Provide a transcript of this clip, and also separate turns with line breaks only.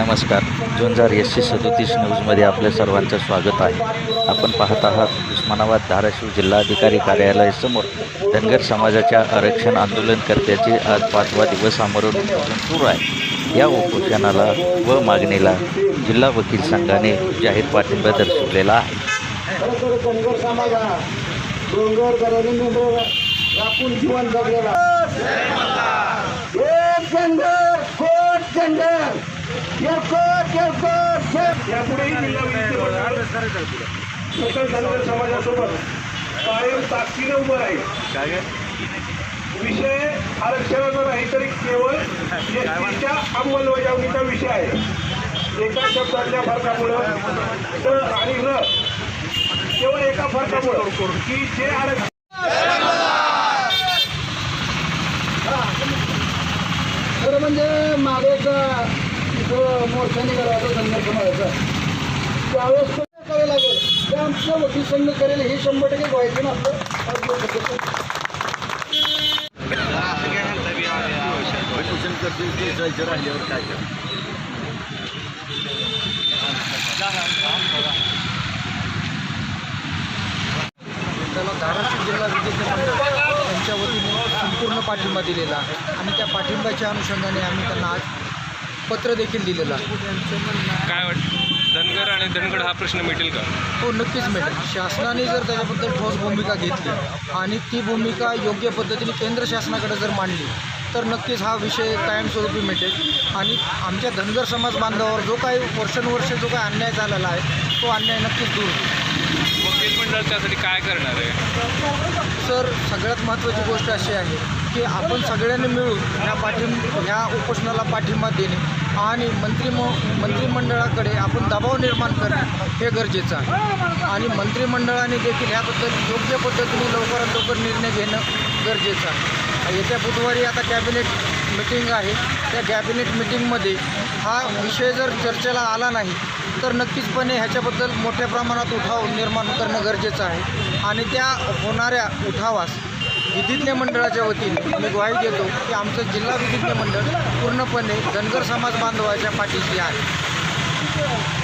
नमस्कार. झुंजार S C सदोतीस न्यूजमध्ये आपल्या सर्वांचं स्वागत आहे. आपण पाहत आहात उस्मानाबाद धाराशिव जिल्हाधिकारी कार्यालयासमोर धनगर समाजाच्या आरक्षण आंदोलनकर्त्याचे आज पाचवा दिवस आमरण उपोषण सुरू आहे. या उपोषणाला व मागणीला जिल्हा वकील संघाने जाहीर पाठिंबा दर्शवलेला आहे.
यापुढेही जिल्हा धनगर समाजासोबत कायम ताकदीने उभं राहील. विषय आरक्षणाचा नाही तरी केवळ एसटीच्या अंमलबजावणीचा विषय आहे. एका शब्दाच्या फरकामुळं आणि न केवळ एका फरकामुळं की जे आरक्षण
खरं म्हणजे मागे एकदा इथं मोर्चा निघाला होता समाजाचा त्यावेळेस तो करावे लागेल ते आमच्या वकील संघ करेल हे शंभर टक्के व्हायचं ना आपलं
त्याला धाराशिव जिल्हा विद्युत मंडळ यांच्या वतीने संपूर्ण पाठिंबा दिलेला आहे. आणि त्या पाठिंब्याच्या अनुषंगाने आम्ही त्यांना आज पत्र देखील दिलेलं आहे.
काय वाटतं? धनगर आणि धनगड हा प्रश्न मिटेल का?
हो नक्कीच मिळेल शासनाने जर त्याच्याबद्दल ठोस भूमिका घेतली आणि ती भूमिका योग्य पद्धतीने केंद्र शासनाकडे जर मांडली तर नक्कीच हा विषय कायमस्वरूपी मिटेल. आणि आमच्या धनगर समाज बांधवावर जो काही वर्षानुवर्षे जो काही अन्याय झालेला आहे तो अन्याय नक्कीच दूर होईल.
वकील मंडळ त्यासाठी काय करणार आहे?
सर सगळ्यात महत्त्वाची गोष्ट अशी आहे की आपण सगळ्यांनी मिळून ह्या पाठिंब ह्या उपोषणाला पाठिंबा देणे आणि मंत्री मंत्रिमंडळाकडे आपण दबाव निर्माण करणे हे गरजेचं आहे. आणि मंत्रिमंडळाने देखील ह्याबद्दल योग्य पद्धतीने लवकरात लवकर निर्णय घेणं गरजेचं आहे. येत्या बुधवारी आता कॅबिनेट मिटिंग आहे. त्या कॅबिनेट मिटिंगमध्ये हा विषय जर चर्चेला आला नाही तर नक्कीचपणे ह्याच्याबद्दल मोठ्या प्रमाणात उठाव निर्माण करणं गरजेचं आहे. आणि त्या होणाऱ्या उठावास विधिज्ञ मंडळाच्या वतीने मी ग्वाही देतो की आमचं जिल्हा विधिज्ञ मंडळ पूर्णपणे धनगर समाज बांधवाच्या पाठीशी आहे.